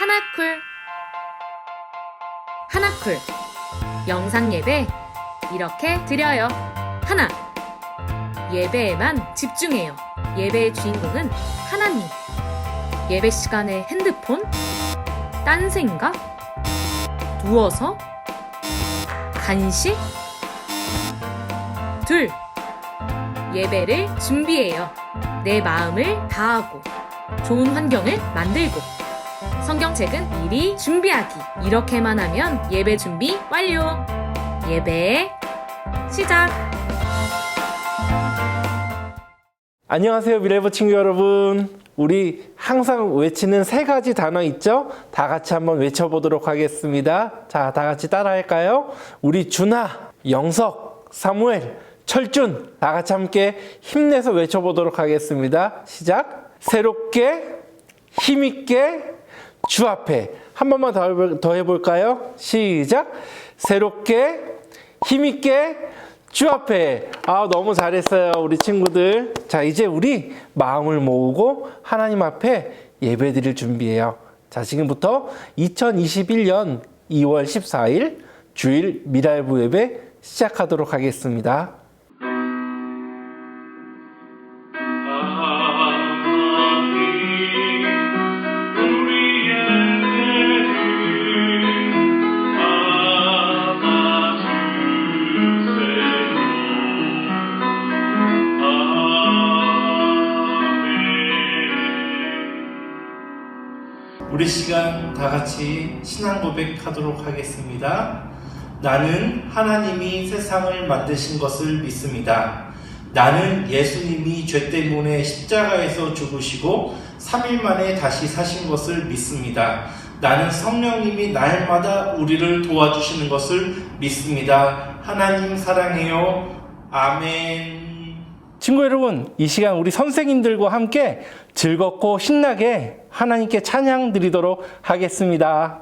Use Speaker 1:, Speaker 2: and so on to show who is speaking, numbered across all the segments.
Speaker 1: 하나쿨 하나쿨 영상 예배 이렇게 드려요. 하나 예배에만 집중해요. 예배의 주인공은 하나님. 예배 시간에 핸드폰? 딴 생각? 누워서? 간식? 둘 예배를 준비해요. 내 마음을 다하고 좋은 환경을 만들고 성경책은 미리 준비하기 이렇게만 하면 예배 준비 완료. 예배 시작.
Speaker 2: 안녕하세요 미래부 친구 여러분 우리 항상 외치는 세 가지 단어 있죠? 다 같이 한번 외쳐보도록 하겠습니다 자 다 같이 따라 할까요? 우리 준하, 영석, 사무엘, 철준 다 같이 함께 힘내서 외쳐보도록 하겠습니다 시작 새롭게 힘있게 주 앞에. 한 번만 더, 해볼- 더 해볼까요? 시작. 새롭게 힘있게 주 앞에. 아 너무 잘했어요 우리 친구들. 자 이제 우리 마음을 모으고 하나님 앞에 예배 드릴 준비해요. 자 지금부터 2021년 2월 14일 주일 미랄부 예배 시작하도록 하겠습니다 시간 다 같이 신앙 고백하도록 하겠습니다. 나는 하나님이 세상을 만드신 것을 믿습니다. 나는 예수님이 죄 때문에 십자가에서 죽으시고 3일 만에 다시 사신 것을 믿습니다. 나는 성령님이 날마다 우리를 도와주시는 것을 믿습니다. 하나님 사랑해요. 아멘. 친구 여러분, 이 시간 우리 선생님들과 함께 즐겁고 신나게 하나님께 찬양 드리도록 하겠습니다.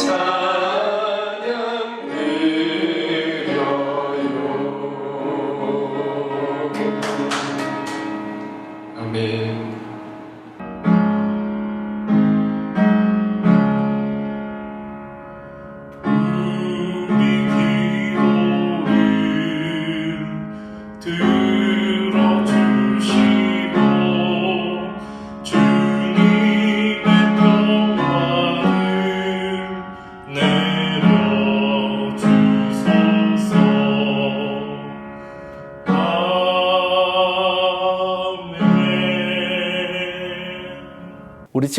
Speaker 3: 찬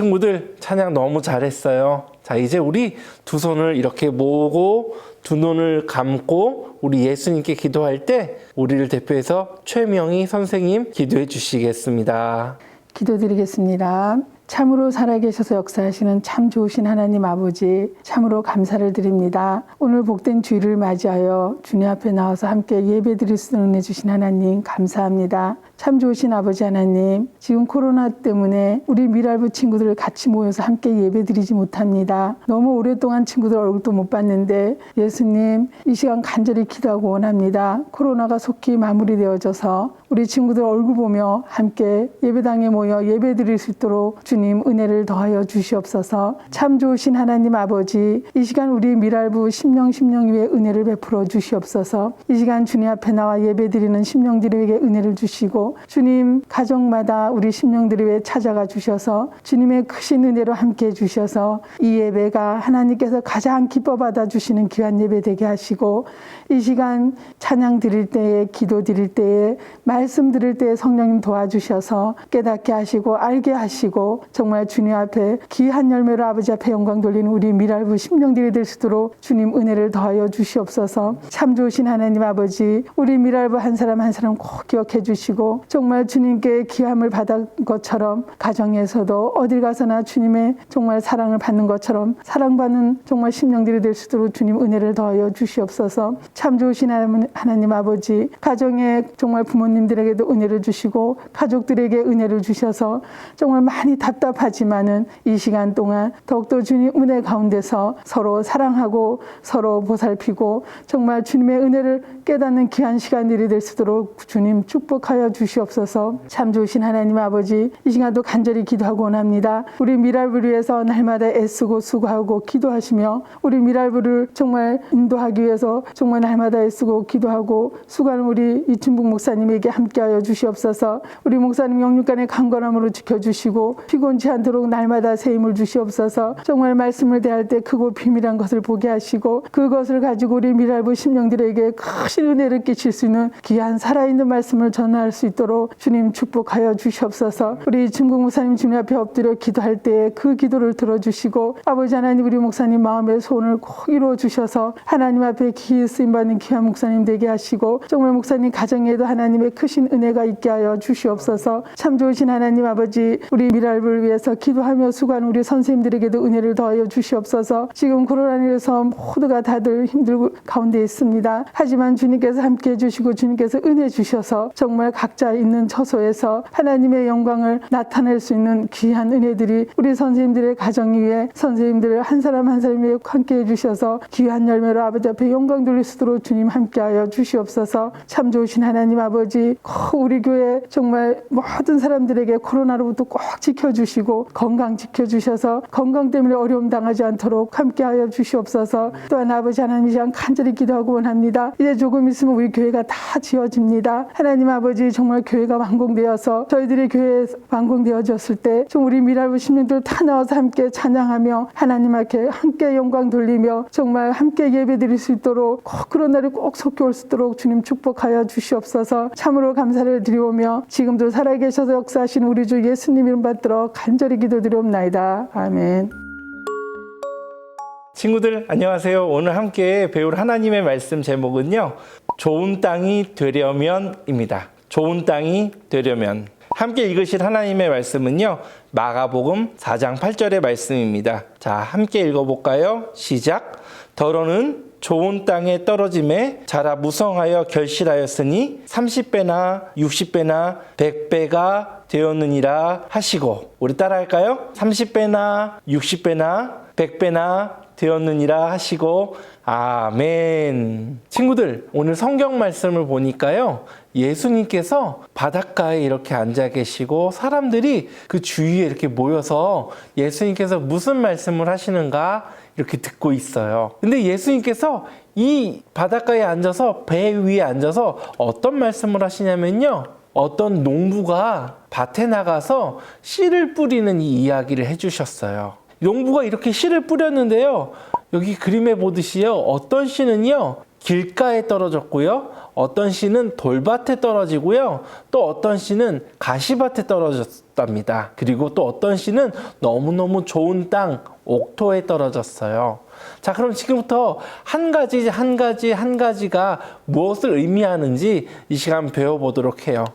Speaker 2: 친구들 찬양 너무 잘했어요. 자, 이제 우리 두 손을 이렇게 모으고 두 눈을 감고 우리 예수님께 기도할 때 우리를 대표해서 최명희 선생님 기도해 주시겠습니다.
Speaker 4: 기도드리겠습니다. 참으로 살아계셔서 역사하시는 참 좋으신 하나님 아버지, 참으로 감사를 드립니다. 오늘 복된 주일을 맞이하여 주님 앞에 나와서 함께 예배 드릴 수 있는 은혜 주신 하나님, 감사합니다. 참 좋으신 아버지 하나님, 지금 코로나 때문에 우리 미랄부 친구들 같이 모여서 함께 예배 드리지 못합니다. 너무 오랫동안 친구들 얼굴도 못 봤는데 예수님, 이 시간 간절히 기도하고 원합니다. 코로나가 속히 마무리되어져서 우리 친구들 얼굴 보며 함께 예배당에 모여 예배 드릴 수 있도록 주님 은혜를 더하여 주시옵소서. 참 좋으신 하나님 아버지, 이 시간 우리 미랄부 심령 심령 위에 은혜를 베풀어 주시옵소서. 이 시간 주님 앞에 나와 예배 드리는 심령들에게 은혜를 주시고 주님 가정마다 우리 심령들을 위해 찾아가 주셔서 주님의 크신 은혜로 함께 해 주셔서 이 예배가 하나님께서 가장 기뻐 받아 주시는 귀한 예배 되게 하시고 이 시간 찬양 드릴 때에 기도 드릴 때에 말씀 드릴 때에 성령님 도와주셔서 깨닫게 하시고 알게 하시고 정말 주님 앞에 귀한 열매로 아버지 앞에 영광 돌리는 우리 미랄부 심령들이 될 수 있도록 주님 은혜를 더하여 주시옵소서. 참 좋으신 하나님 아버지 우리 미랄부 한 사람 한 사람 꼭 기억해 주시고 정말 주님께 귀함을 받은 것처럼 가정에서도 어딜 가서나 주님의 정말 사랑을 받는 것처럼 사랑받는 정말 심령들이 될 수 있도록 주님 은혜를 더하여 주시옵소서. 참 좋으신 하나님 아버지 가정에 정말 부모님들에게도 은혜를 주시고 가족들에게 은혜를 주셔서 정말 많이 답답하지만은 이 시간 동안 더욱더 주님 은혜 가운데서 서로 사랑하고 서로 보살피고 정말 주님의 은혜를 깨닫는 귀한 시간들이 될 수 있도록 주님 축복하여 주시옵소서 참 좋으신 하나님 아버지 이 시간도 간절히 기도하고 원합니다. 우리 미랄부를 위해서 날마다 애쓰고 수고하고 기도하시며 우리 미랄부를 정말 인도하기 위해서 정말 날마다 애쓰고 기도하고 수고하는 우리 이춘복 목사님에게 함께하여 주시옵소서. 우리 목사님 영육간의 강건함으로 지켜주시고 피곤치 않도록 날마다 새 힘을 주시옵소서. 정말 말씀을 대할 때 크고 비밀한 것을 보게 하시고 그것을 가지고 우리 미랄부 심령들에게 크신 은혜를 끼칠 수 있는 귀한 살아있는 말씀을 전할 수 있도록 주님 축복하여 주시옵소서. 우리 중국 목사님 주님 앞에 엎드려 기도할 때 그 기도를 들어주시고 아버지 하나님 우리 목사님 마음의 소원을 꼭 이루어 주셔서 하나님 앞에 기회 쓰임 받는 귀한 목사님 되게 하시고 정말 목사님 가정에도 하나님의 크신 은혜가 있게 하여 주시옵소서. 참 좋으신 하나님 아버지 우리 미랄을 위해서 기도하며 수고하는 우리 선생님들에게도 은혜를 더하여 주시옵소서. 지금 코로나로 인해서 모두가 다들 힘들고 가운데 있습니다. 하지만 주님께서 함께 해주시고 주님께서 은혜 주셔서 정말 각자 있는 처소에서 하나님의 영광을 나타낼 수 있는 귀한 은혜들이 우리 선생님들의 가정 위에 선생님들 한 사람 한 사람 위에 함께 해주셔서 귀한 열매로 아버지 앞에 영광 돌릴 수 있도록 주님 함께하여 주시옵소서. 참 좋으신 하나님 아버지 꼭 우리 교회 정말 모든 사람들에게 코로나로부터 꼭 지켜주시고 건강 지켜주셔서 건강 때문에 어려움 당하지 않도록 함께하여 주시옵소서. 또한 아버지 하나님 이 시간 간절히 기도하고 원합니다. 이제 조금 있으면 우리 교회가 다 지어집니다. 하나님 아버지 정말 교회가 완공되어서 저희들이 교회 완공되어졌을 때 좀 우리 미랄부 시민들 다 나와서 함께 찬양하며 하나님 앞에 함께 영광 돌리며 정말 함께 예배 드릴 수 있도록 꼭 그런 날이 꼭 속히 올 수 있도록 주님 축복하여 주시옵소서 참으로 감사를 드리오며 지금도 살아계셔서 역사하신 우리 주 예수님 이름 받들어 간절히 기도드리옵나이다 아멘
Speaker 2: 친구들 안녕하세요. 오늘 함께 배울 하나님의 말씀 제목은요. 좋은 땅이 되려면입니다. 좋은 땅이 되려면. 함께 읽으실 하나님의 말씀은요. 마가복음 4장 8절의 말씀입니다. 자, 함께 읽어볼까요? 시작. 더러는 좋은 땅에 떨어짐에 자라 무성하여 결실하였으니 30배나 60배나 100배가 되었느니라 하시고 우리 따라할까요? 30배나 60배나 100배나 되었느니라 하시고 아멘. 친구들, 오늘 성경 말씀을 보니까요. 예수님께서 바닷가에 이렇게 앉아 계시고 사람들이 그 주위에 이렇게 모여서 예수님께서 무슨 말씀을 하시는가 이렇게 듣고 있어요. 근데 예수님께서 이 바닷가에 앉아서 배 위에 앉아서 어떤 말씀을 하시냐면요. 어떤 농부가 밭에 나가서 씨를 뿌리는 이 이야기를 해주셨어요. 농부가 이렇게 씨를 뿌렸는데요. 여기 그림에 보듯이요. 어떤 씨는요. 길가에 떨어졌고요. 어떤 씨는 돌밭에 떨어지고요. 또 어떤 씨는 가시밭에 떨어졌답니다. 그리고 또 어떤 씨는 너무너무 좋은 땅, 옥토에 떨어졌어요. 자, 그럼 지금부터 한 가지, 한 가지, 한 가지가 무엇을 의미하는지 이 시간 배워보도록 해요.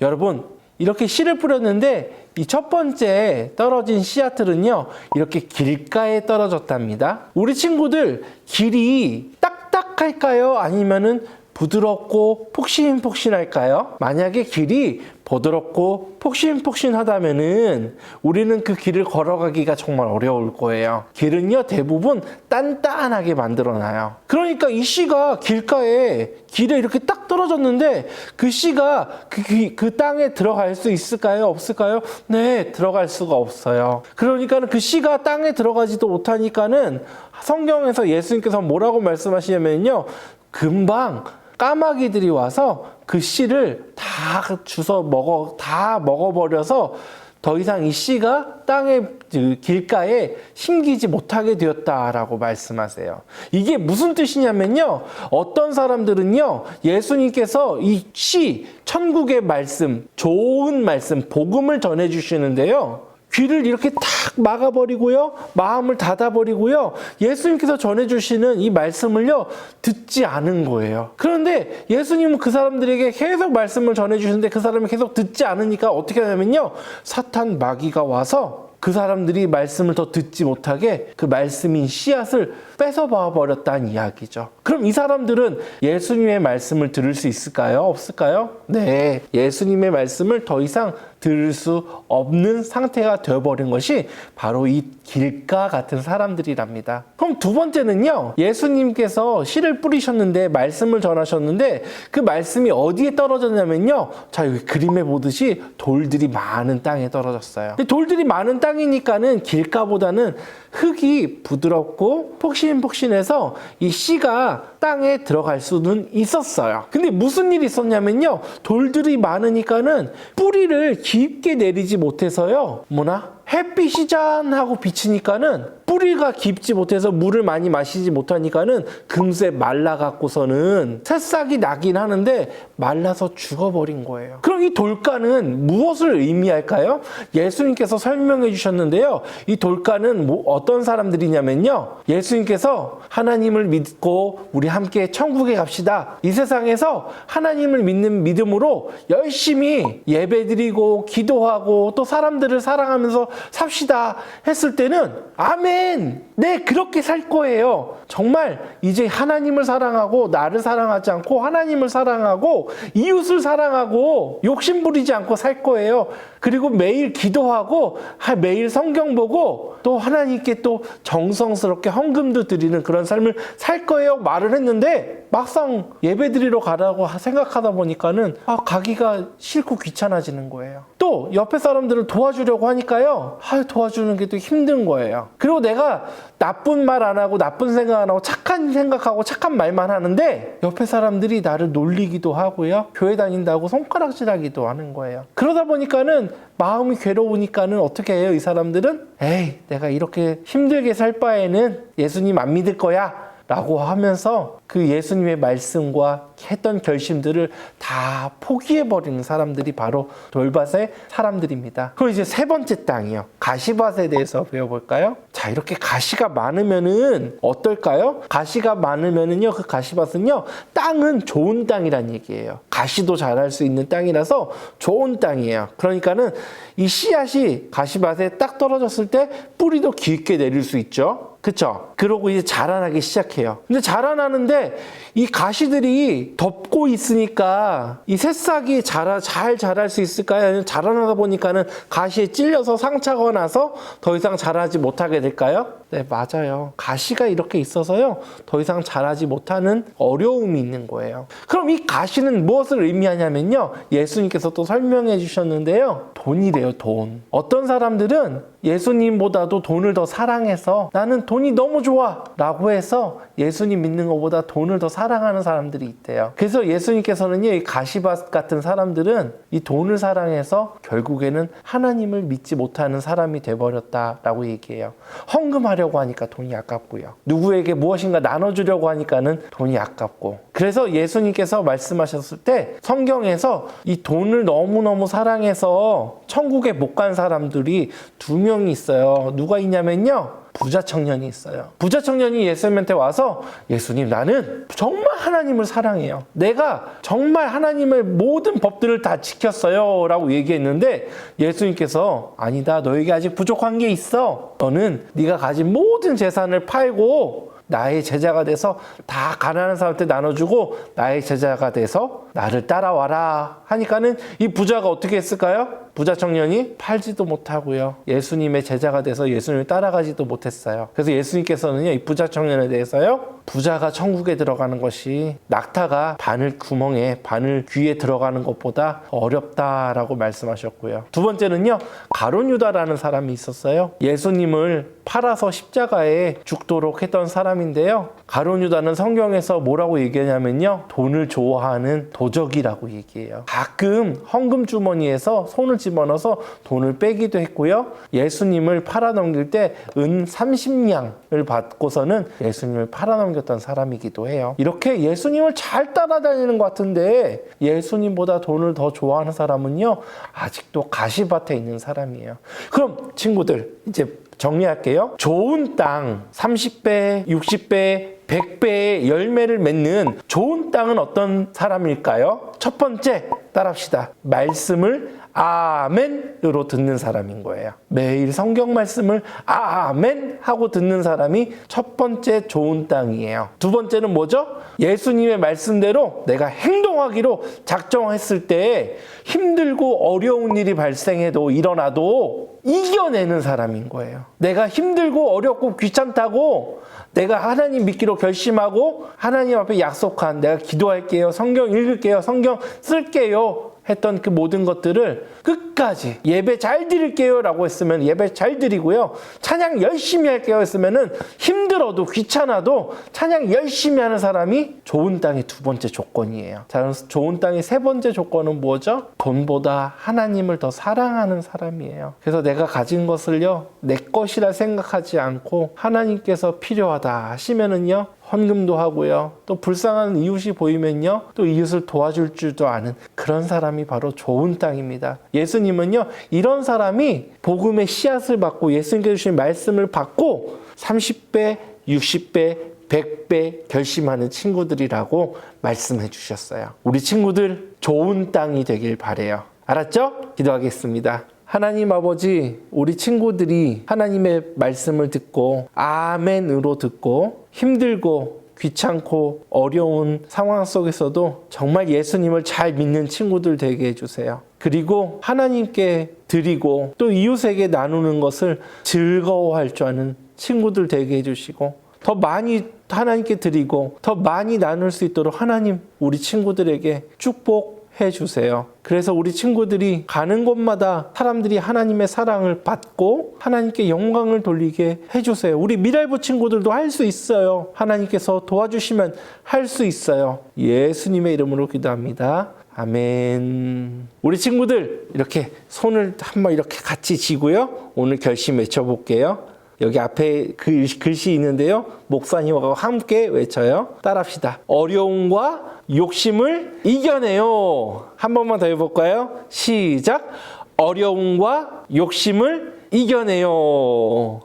Speaker 2: 여러분, 이렇게 씨를 뿌렸는데 이 첫 번째 떨어진 씨앗들은요 이렇게 길가에 떨어졌답니다. 우리 친구들 길이 딱 딱할까요? 아니면은 부드럽고 폭신폭신할까요? 만약에 길이 부드럽고 폭신폭신하다면은 우리는 그 길을 걸어가기가 정말 어려울 거예요. 길은요 대부분 단단하게 만들어놔요. 그러니까 이 씨가 길가에 길에 이렇게 딱 떨어졌는데 그 씨가 그, 그, 그 땅에 들어갈 수 있을까요? 없을까요? 네, 들어갈 수가 없어요. 그러니까는 그 씨가 땅에 들어가지도 못하니까는 성경에서 예수님께서 뭐라고 말씀하시냐면요. 금방 까마귀들이 와서 그 씨를 다 주워 먹어 다 먹어버려서 더 이상 이 씨가 땅의 그 길가에 심기지 못하게 되었다라고 말씀하세요. 이게 무슨 뜻이냐면요. 어떤 사람들은요, 예수님께서 이 씨, 천국의 말씀, 좋은 말씀, 복음을 전해주시는데요. 귀를 이렇게 탁 막아버리고요. 마음을 닫아버리고요. 예수님께서 전해주시는 이 말씀을요, 듣지 않은 거예요. 그런데 예수님은 그 사람들에게 계속 말씀을 전해주시는데 그 사람이 계속 듣지 않으니까 어떻게 하냐면요. 사탄 마귀가 와서 그 사람들이 말씀을 더 듣지 못하게 그 말씀인 씨앗을 뺏어봐 버렸다는 이야기죠. 그럼 이 사람들은 예수님의 말씀을 들을 수 있을까요? 없을까요? 네. 예수님의 말씀을 더 이상 들을 수 없는 상태가 되어버린 것이 바로 이 길가 같은 사람들이랍니다. 그럼 두 번째는요, 예수님께서 씨를 뿌리셨는데 말씀을 전하셨는데 그 말씀이 어디에 떨어졌냐면요, 자, 여기 그림에 보듯이 돌들이 많은 땅에 떨어졌어요. 돌들이 많은 땅이니까는 길가보다는 흙이 부드럽고 폭신폭신해서 이 씨가 땅에 들어갈 수는 있었어요. 근데 무슨 일이 있었냐면요. 돌들이 많으니까는 뿌리를 깊게 내리지 못해서요. 뭐나? 햇빛이 짠 하고 비치니까는 뿌리가 깊지 못해서 물을 많이 마시지 못하니까는 금세 말라갖고서는 새싹이 나긴 하는데 말라서 죽어버린 거예요. 그럼 이 돌가는 무엇을 의미할까요? 예수님께서 설명해 주셨는데요. 이 돌가는 뭐 어떤 사람들이냐면요. 예수님께서 하나님을 믿고 우리 함께 천국에 갑시다. 이 세상에서 하나님을 믿는 믿음으로 열심히 예배드리고 기도하고 또 사람들을 사랑하면서 삽시다 했을 때는 아멘. 아멘! 네, 그렇게 살 거예요. 정말 이제 하나님을 사랑하고 나를 사랑하지 않고 하나님을 사랑하고 이웃을 사랑하고 욕심 부리지 않고 살 거예요. 그리고 매일 기도하고 하- 매일 성경 보고 또 하나님께 또 정성스럽게 헌금도 드리는 그런 삶을 살 거예요. 말을 했는데 막상 예배 드리러 가라고 하- 생각하다 보니까는 아, 가기가 싫고 귀찮아지는 거예요. 또 옆에 사람들을 도와주려고 하니까요. 아, 도와주는 게 또 힘든 거예요. 그리고 내가 나쁜 말 안 하고 나쁜 생각 안 하고 착한 생각하고 착한 말만 하는데 옆에 사람들이 나를 놀리기도 하고요. 교회 다닌다고 손가락질 하기도 하는 거예요. 그러다 보니까는 마음이 괴로우니까는 어떻게 해요? 이 사람들은 에이, 내가 이렇게 힘들게 살 바에는 예수님 안 믿을 거야. 라고 하면서 그 예수님의 말씀과 했던 결심들을 다 포기해버리는 사람들이 바로 돌밭의 사람들입니다. 그럼 이제 세 번째 땅이요. 가시밭에 대해서 배워볼까요? 자, 이렇게 가시가 많으면은 어떨까요? 가시가 많으면은요, 그 가시밭은요, 땅은 좋은 땅이란 얘기예요. 가시도 자랄 수 있는 땅이라서 좋은 땅이에요. 그러니까는 이 씨앗이 가시밭에 딱 떨어졌을 때 뿌리도 깊게 내릴 수 있죠. 그쵸? 그러고 이제 자라나기 시작해요. 근데 자라나는데 이 가시들이 덮고 있으니까 이 새싹이 자라, 잘 자랄 수 있을까요? 아니면 자라나다 보니까는 가시에 찔려서 상처가 나서 더 이상 자라지 못하게 될까요? 네, 맞아요. 가시가 이렇게 있어서요. 더 이상 자라지 못하는 어려움이 있는 거예요. 그럼 이 가시는 무엇을 의미하냐면요. 예수님께서 또 설명해 주셨는데요. 돈이래요, 돈. 어떤 사람들은 예수님보다도 돈을 더 사랑해서 나는 돈이 너무 좋아 라고 해서 예수님 믿는 것보다 돈을 더 사랑하는 사람들이 있대요. 그래서 예수님께서는요, 이 가시밭 같은 사람들은 이 돈을 사랑해서 결국에는 하나님을 믿지 못하는 사람이 돼버렸다라고 얘기해요. 헌금하려고 하니까 돈이 아깝고요. 누구에게 무엇인가 나눠주려고 하니까는 돈이 아깝고. 그래서 예수님께서 말씀하셨을 때 성경에서 이 돈을 너무너무 사랑해서 천국에 못 간 사람들이 두 명이 있어요. 누가 있냐면요. 부자 청년이 있어요. 부자 청년이 예수님한테 와서 예수님 나는 정말 하나님을 사랑해요. 내가 정말 하나님의 모든 법들을 다 지켰어요. 라고 얘기했는데 예수님께서 아니다. 너에게 아직 부족한 게 있어. 너는 네가 가진 모든 재산을 팔고 나의 제자가 돼서 다 가난한 사람한테 나눠주고 나의 제자가 돼서 나를 따라와라 하니까는 이 부자가 어떻게 했을까요? 부자 청년이 팔지도 못하고요. 예수님의 제자가 돼서 예수님을 따라가지도 못했어요. 그래서 예수님께서는요, 이 부자 청년에 대해서요, 부자가 천국에 들어가는 것이 낙타가 바늘 구멍에 바늘 귀에 들어가는 것보다 어렵다라고 말씀하셨고요. 두 번째는요, 가론 유다라는 사람이 있었어요. 예수님을 팔아서 십자가에 죽도록 했던 사람인데요. 가론 유다는 성경에서 뭐라고 얘기하냐면요. 돈을 좋아하는 도적이라고 얘기해요. 가끔 헌금 주머니에서 손을 집어넣어서 돈을 빼기도 했고요. 예수님을 팔아넘길 때 은 30냥을 받고서는 예수님을 팔아넘겼던 사람이기도 해요. 이렇게 예수님을 잘 따라다니는 것 같은데 예수님보다 돈을 더 좋아하는 사람은요. 아직도 가시밭에 있는 사람이에요. 그럼 친구들 이제 정리할게요. 좋은 땅 30배, 60배, 100배의 열매를 맺는 좋은 땅은 어떤 사람일까요? 첫 번째 따라합시다. 말씀을 아멘으로 듣는 사람인 거예요. 매일 성경 말씀을 아멘 하고 듣는 사람이 첫 번째 좋은 땅이에요. 두 번째는 뭐죠? 예수님의 말씀대로 내가 행동하기로 작정했을 때 힘들고 어려운 일이 발생해도 일어나도 이겨내는 사람인 거예요. 내가 힘들고 어렵고 귀찮다고 내가 하나님 믿기로 결심하고 하나님 앞에 약속한 내가 기도할게요. 성경 읽을게요. 성경 쓸게요. 했던 그 모든 것들을 끝까지 예배 잘 드릴게요 라고 했으면 예배 잘 드리고요. 찬양 열심히 할게요 했으면은 힘들어도 귀찮아도 찬양 열심히 하는 사람이 좋은 땅의 두 번째 조건이에요. 자, 좋은 땅의 세 번째 조건은 뭐죠? 돈보다 하나님을 더 사랑하는 사람이에요. 그래서 내가 가진 것을요, 내 것이라 생각하지 않고 하나님께서 필요하다 하시면은요, 헌금도 하고요. 또 불쌍한 이웃이 보이면요. 또 이웃을 도와줄 줄도 아는 그런 사람이 바로 좋은 땅입니다. 예수님은요. 이런 사람이 복음의 씨앗을 받고 예수님께 주신 말씀을 받고 30배, 60배, 100배 결심하는 친구들이라고 말씀해 주셨어요. 우리 친구들 좋은 땅이 되길 바래요. 알았죠? 기도하겠습니다. 하나님 아버지, 우리 친구들이 하나님의 말씀을 듣고 아멘으로 듣고 힘들고 귀찮고 어려운 상황 속에서도 정말 예수님을 잘 믿는 친구들 되게 해주세요. 그리고 하나님께 드리고 또 이웃에게 나누는 것을 즐거워할 줄 아는 친구들 되게 해주시고 더 많이 하나님께 드리고 더 많이 나눌 수 있도록 하나님 우리 친구들에게 축복 해 주세요. 그래서 우리 친구들이 가는 곳마다 사람들이 하나님의 사랑을 받고 하나님께 영광을 돌리게 해 주세요. 우리 미랄부 친구들도 할 수 있어요. 하나님께서 도와주시면 할 수 있어요. 예수님의 이름으로 기도합니다. 아멘. 우리 친구들 이렇게 손을 한번 이렇게 같이 쥐고요. 오늘 결심 외쳐볼게요. 여기 앞에 글, 글씨 있는데요. 목사님과 함께 외쳐요. 따라합시다. 어려움과 욕심을 이겨내요. 한 번만 더 해볼까요? 시작. 어려움과 욕심을 이겨내요.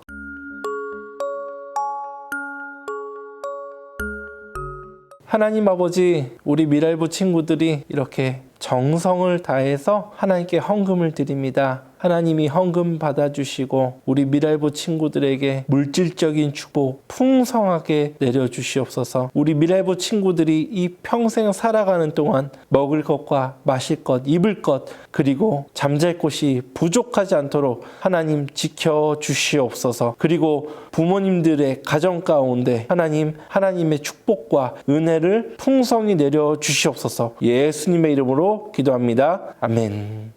Speaker 2: 하나님 아버지, 우리 미랄부 친구들이 이렇게 정성을 다해서 하나님께 헌금을 드립니다. 하나님이 헌금 받아주시고 우리 미랄부 친구들에게 물질적인 축복 풍성하게 내려주시옵소서. 우리 미랄부 친구들이 이 평생 살아가는 동안 먹을 것과 마실 것, 입을 것, 그리고 잠잘 곳이 부족하지 않도록 하나님 지켜 주시옵소서. 그리고 부모님들의 가정 가운데 하나님 하나님의 축복과 은혜를 풍성히 내려 주시옵소서. 예수님의 이름으로 기도합니다. 아멘.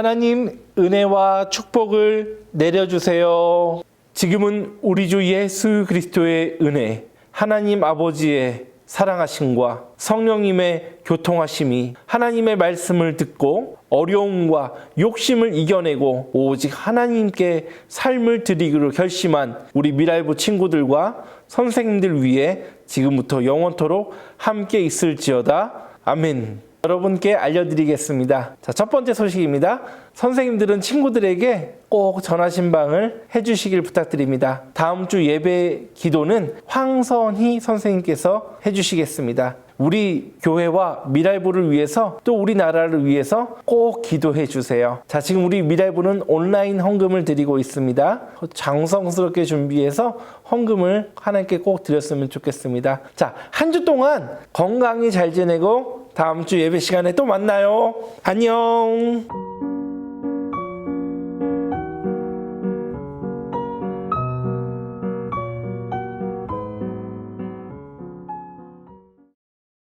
Speaker 2: 하나님 은혜와 축복을 내려주세요. 지금은 우리 주 예수 그리스도의 은혜, 하나님 아버지의 사랑하심과 성령님의 교통하심이 하나님의 말씀을 듣고 어려움과 욕심을 이겨내고 오직 하나님께 삶을 드리기로 결심한 우리 미랄부 친구들과 선생님들 위해 지금부터 영원토록 함께 있을지어다. 아멘. 여러분께 알려드리겠습니다. 자, 첫 번째 소식입니다. 선생님들은 친구들에게 꼭 전화신방을 해주시길 부탁드립니다. 다음 주 예배 기도는 황선희 선생님께서 해주시겠습니다. 우리 교회와 미랄부를 위해서 또 우리나라를 위해서 꼭 기도해 주세요. 자, 지금 우리 미랄부는 온라인 헌금을 드리고 있습니다. 장성스럽게 준비해서 헌금을 하나님께 꼭 드렸으면 좋겠습니다. 자, 한 주 동안 건강히 잘 지내고 다음 주 예배 시간에 또 만나요. 안녕.